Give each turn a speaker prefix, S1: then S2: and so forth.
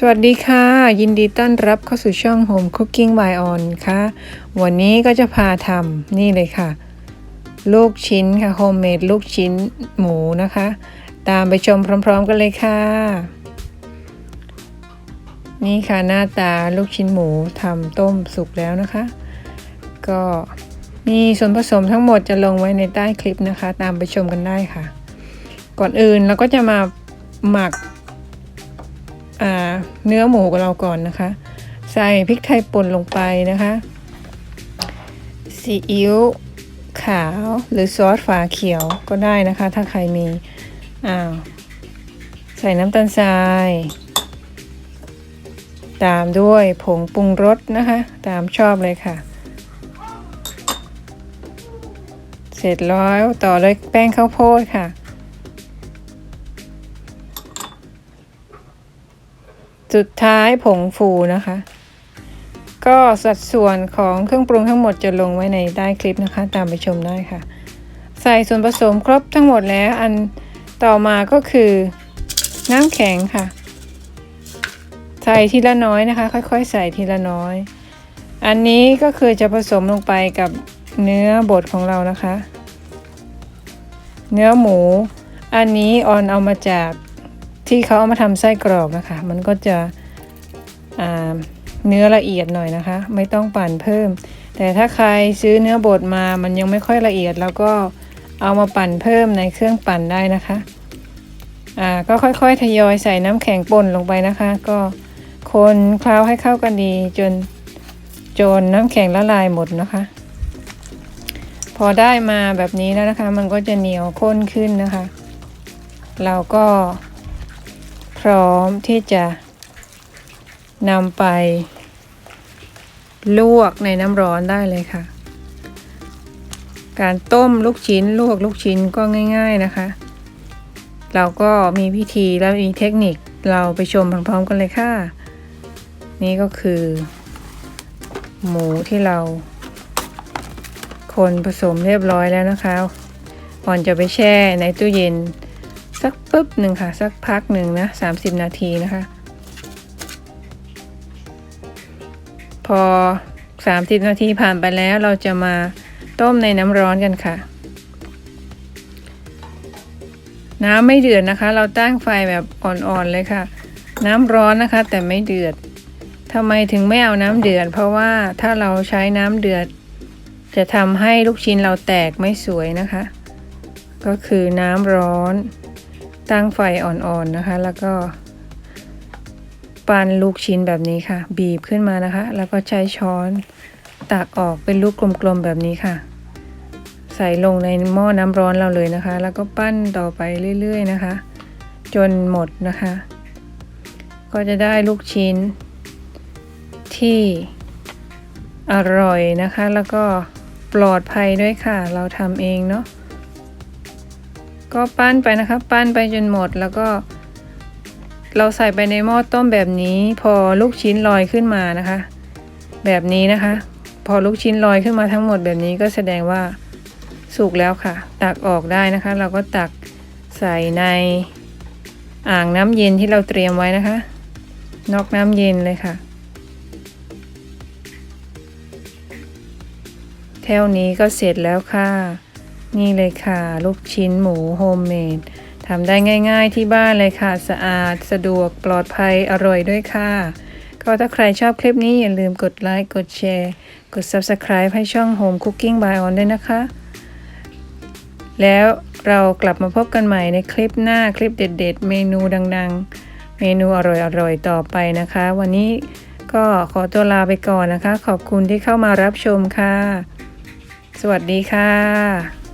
S1: สวัสดีค่ะ ยินดีต้อนรับเข้าสู่ช่อง Home Cooking by On ค่ะ วันนี้ก็จะพาทำนี่เลยค่ะ ลูกชิ้นค่ะโฮมเมดลูกชิ้นหมูนะคะ ตามไปชมพร้อม ๆ กันเลยค่ะ นี่ค่ะหน้าตาลูกชิ้นหมูทำต้มสุกแล้วนะคะ ก็มีส่วนผสมทั้งหมดจะลงไว้ในใต้คลิปนะคะ ตามไปชมกันได้ค่ะ ก่อนอื่นเราก็จะมาหมัก เนื้อหมูของเราก่อนนะคะ ใส่พริกไทยป่นลงไปนะคะซีอิ๊วขาวหรือซอสฝาเขียวก็ได้นะคะ ถ้าใครมีอ้าวใส่น้ำตาลทราย ตามด้วยผงปรุงรสนะคะ ตามชอบเลยค่ะ เสร็จแล้วต่อด้วยแป้งข้าวโพดค่ะ สุดท้ายผงฟูนะคะ ก็สัดส่วนของเครื่องปรุงทั้งหมดจะลงไว้ในใต้คลิปนะคะ ตามไปชมได้ค่ะ ใส่ส่วนผสมครบทั้งหมดแล้วอันต่อมาก็คือน้ำแข็งค่ะ ใส่ทีละน้อยนะคะ ค่อยๆ ใส่ทีละน้อย อันนี้ก็คือจะผสมลงไปกับเนื้อบดของเรานะคะ เนื้อหมู อันนี้ออนเอามาจาก ที่เขาเอามาทำไส้กรอกนะคะ มันก็จะเนื้อละเอียดหน่อยนะคะ ไม่ต้องปั่นเพิ่ม แต่ถ้าใครซื้อเนื้อบดมามันยังไม่ค่อยละเอียดแล้วก็เอามาปั่นเพิ่มในเครื่องปั่นได้นะคะอ่าก็ค่อยๆ ทยอยใส่น้ำแข็งป่นลงไปนะคะ ก็คนเคล้าให้เข้ากันดีจนจนน้ำแข็งละลายหมดนะคะ พอได้มาแบบนี้แล้วนะคะ มันก็จะเหนียวข้นขึ้นนะคะ เราก็ ร้อมที่จะนำไป ลวกในน้ำร้อนได้เลยค่ะ การต้มลูกชิ้นลวกลูกชิ้นก็ง่าย ๆนะคะ เราก็มีวิธีและมีเทคนิคเราไปชมพร้อมๆกันเลยค่ะ นี่ก็คือ หมูที่เรา คนผสมเรียบร้อยแล้วนะคะก่อนจะไปแช่ในตู้เย็น สักปุ๊บหนึ่งค่ะ สักพักหนึ่งนะ30นาทีนะคะ พอ30นาทีผ่านไปแล้วเราจะมาต้มในน้ำร้อนกันค่ะ น้ำไม่เดือดนะคะ เราตั้งไฟแบบอ่อนๆเลยค่ะ น้ำร้อนนะคะ แต่ไม่เดือดทำไมถึงไม่เอาน้ำเดือด เพราะว่าถ้าเราใช้น้ำเดือด จะทำให้ลูกชิ้นเราแตกไม่สวยนะคะ ก็คือน้ำร้อน ตั้งไฟอ่อนๆนะคะ แล้วก็ปั้นลูกชิ้นแบบนี้ค่ะ บีบขึ้นมานะคะ แล้วก็ใช้ช้อนตักออกเป็นลูกกลมๆแบบนี้ค่ะ ใส่ลงในหม้อน้ำร้อนเราเลยนะคะ แล้วก็ปั้นต่อไปเรื่อยๆนะคะ จนหมดนะคะ ก็จะได้ลูกชิ้น ที่อร่อยนะคะ แล้วก็ปลอดภัยด้วยค่ะ เราทำเองเนาะ ก็ปั้นไปนะคะปั้นไปจนหมดแล้วก็ เราใส่ไปในหม้อต้มแบบนี้พอลูกชิ้นลอยขึ้นมานะคะ แบบนี้นะคะ พอลูกชิ้นลอยขึ้นมาทั้งหมดแบบนี้ก็แสดงว่าสุกแล้วค่ะ ตักออกได้นะคะ เราก็ตักใส่ในอ่างน้ำเย็นที่เราเตรียมไว้นะคะ นอกน้ำเย็นเลยค่ะ เท่านี้ก็เสร็จแล้วค่ะ นี่เลยค่ะ ลูกชิ้นหมูโฮมเมดทำได้ง่าย ๆ ที่บ้านเลยค่ะ สะอาดสะดวกปลอดภัยอร่อยด้วยค่ะ ก็ถ้าใครชอบคลิปนี้อย่าลืมกดไลค์กดแชร์ กด Subscribe ให้ช่อง Home Cooking by On ด้วยนะคะ แล้วเรากลับมาพบกันใหม่ในคลิปหน้าคลิปเด็ด ๆ เมนูดัง ๆ เมนูอร่อยๆต่อไปนะคะ วันนี้ก็ขอตัวลาไปก่อนนะคะ ขอบคุณที่เข้ามารับชมค่ะ สวัสดีค่ะ